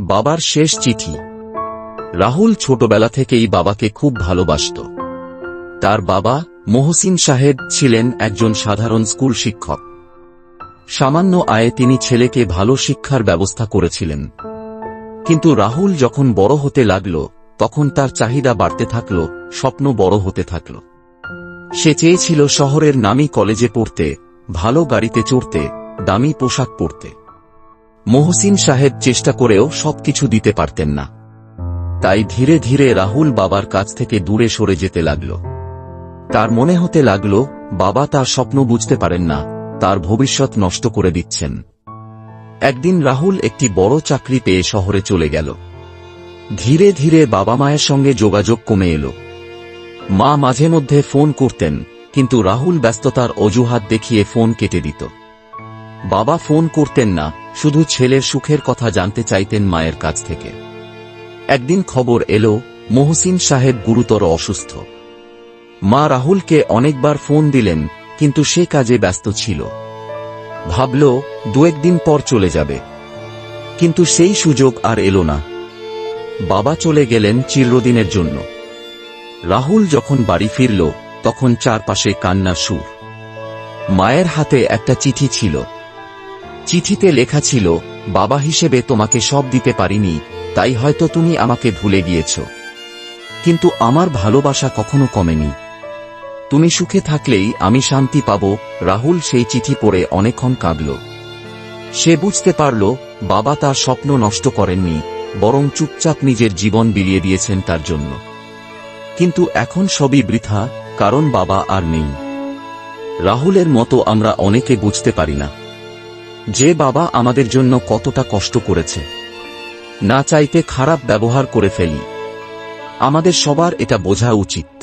বাবার শেষ চিঠি। রাহুল ছোটবেলা থেকেই বাবাকে খুব ভালোবাসত। তার বাবা মোহসিন সাহেব ছিলেন একজন সাধারণ স্কুল শিক্ষক। সামান্য আয়ে তিনি ছেলেকে ভালো শিক্ষার ব্যবস্থা করেছিলেন। কিন্তু রাহুল যখন বড় হতে লাগল, তখন তার চাহিদা বাড়তে থাকল, স্বপ্ন বড় হতে থাকল। সে চেয়েছিল শহরের নামী কলেজে পড়তে, ভালো গাড়িতে চড়তে, দামি পোশাক পরতে। মহসিন সাহেব চেষ্টা করেও সবকিছু দিতে পারতেন না। তাই ধীরে ধীরে রাহুল বাবার কাছ থেকে দূরে সরে যেতে লাগল। তার মনে হতে লাগল, বাবা তার স্বপ্ন বুঝতে পারেন না, তার ভবিষ্যৎ নষ্ট করে দিচ্ছেন। একদিন রাহুল একটি বড় চাকরি পেয়ে শহরে চলে গেল। ধীরে ধীরে বাবা মায়ের সঙ্গে যোগাযোগ কমে এলো। মা মাঝে মধ্যে ফোন করতেন, কিন্তু রাহুল ব্যস্ততার অজুহাত দেখিয়ে ফোন কেটে দিত। বাবা ফোন করতেন না, শুধু ছেলের সুখের কথা জানতে চাইতেন মায়ের কাছ থেকে। একদিন খবর এলো, মোহসিন সাহেব গুরুতর অসুস্থ। মা রাহুলকে অনেকবার ফোন দিলেন, কিন্তু সে কাজে ব্যস্ত ছিল। ভাবল, দু একদিন পর চলে যাবে। কিন্তু সেই সুযোগ আর এলো না। বাবা চলে গেলেন চিরদিনের জন্য। রাহুল যখন বাড়ি ফিরল, তখন চারপাশে কান্নার সুর। মায়ের হাতে একটা চিঠি ছিল। চিঠিতে লেখা ছিল, বাবা হিসেবে তোমাকে সব দিতে পারিনি, তাই হয়তো তুমি আমাকে ভুলে গিয়েছ। কিন্তু আমার ভালোবাসা কখনো কমেনি। তুমি সুখে থাকলেই আমি শান্তি পাব। রাহুল সেই চিঠি পড়ে অনেকক্ষণ কাঁদল। সে বুঝতে পারল, বাবা তার স্বপ্ন নষ্ট করেননি, বরং চুপচাপ নিজের জীবন বিলিয়ে দিয়েছেন তার জন্য। কিন্তু এখন সবই বৃথা, কারণ বাবা আর নেই। রাহুলের মতো আমরা অনেকে বুঝতে পারি না। যে বাবা আমাদের জন্য কতটা কষ্ট করেছে। না চাইতে খারাপ ব্যবহার করে ফেলি। আমাদের সবার এটা বোঝা উচিত।